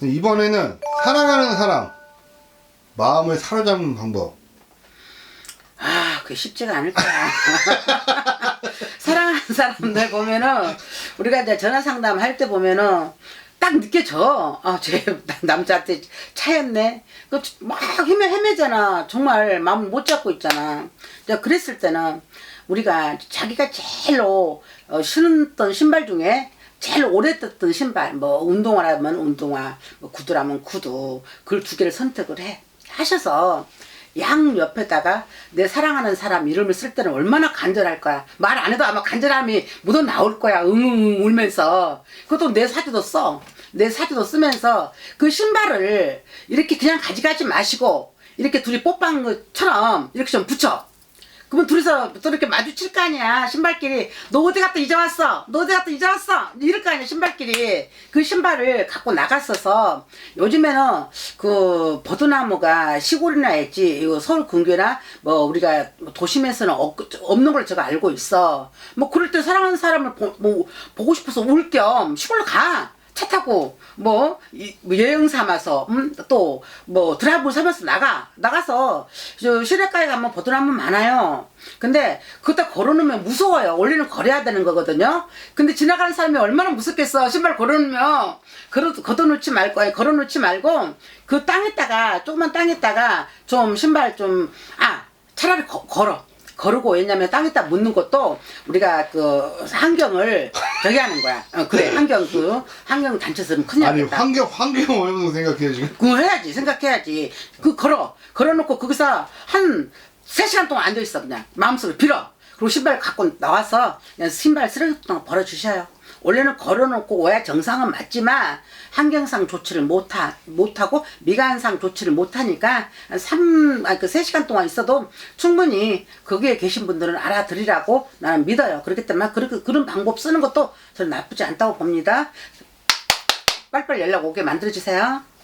이번에는 사랑하는 사람 마음을 사로잡는 방법. 아, 그게 쉽지가 않을 거야. 사랑하는 사람들 보면은 우리가 이제 전화 상담 할 때 보면은 딱 느껴져. 아, 쟤 남자한테 차였네. 그막 헤매 헤매잖아. 정말 마음을 못 잡고 있잖아. 그랬을 때는 우리가 자기가 제일로 어, 신었던 신발 중에 제일 오래 떴던 신발, 뭐 운동화라면 운동화, 뭐 구두라면 구두, 그걸 두 개를 선택을 해 하셔서 양 옆에다가 내 사랑하는 사람 이름을 쓸 때는 얼마나 간절할 거야. 말 안 해도 아마 간절함이 묻어 나올 거야. 응응 울면서. 그것도 내 사진도 써. 내 사진도 쓰면서 그 신발을 이렇게 그냥 가져가지 마시고 이렇게 둘이 뽀뽀한 것처럼 이렇게 좀 붙여. 그러면 둘이서 또 이렇게 마주칠 거 아니야. 신발끼리. 너 어디 갔다 이제 왔어? 너 어디 갔다 이제 왔어? 이럴 거 아니야 신발끼리. 그 신발을 갖고 나갔어서 요즘에는 그 버드나무가 시골이나 있지. 이거 서울 근교나 뭐 우리가 도심에서는 없, 없는 걸 제가 알고 있어. 뭐 그럴 때 사랑하는 사람을 보, 뭐, 보고 싶어서 울 겸 시골로 가 차 타고 뭐, 이, 뭐 여행 삼아서 음, 또뭐 드라이브 삼아서 나가 나가서 저 시내가에 가면 보드나무 많아요. 근데 그것다 걸어놓으면 무서워요. 원래는 걸어야 되는 거거든요. 근데 지나가는 사람이 얼마나 무섭겠어. 신발 걸어놓으면 걸어 걷어놓지 말고 걸어놓지 말고 그 땅에다가 조그만 땅에다가 좀 신발 좀 아 차라리 거- 걸어. 거르고 왜냐면 땅에다 묻는 것도 우리가 그 환경을 저기 하는 거야. 어, 그래 환경 그 환경 단체에서는 큰일 아니 나겠다. 환경 환경 어려운 생각해 지금. 그거 해야지 생각해야지. 그 걸어 걸어놓고 거기서 한 3시간 동안 앉아 있어 그냥 마음속으로 빌어. 그리고 신발 갖고 나와서 그냥 신발 쓰레기통 버려 주셔요. 원래는 걸어놓고 오야 정상은 맞지만 환경상 조치를 못하, 못하고 미관상 조치를 못하니까 한 3, 아니 그 3시간 동안 있어도 충분히 거기에 계신 분들은 알아들이라고 나는 믿어요. 그렇기 때문에 그렇게, 그런 방법 쓰는 것도 저는 나쁘지 않다고 봅니다. 빨리빨리 연락 오게 만들어주세요.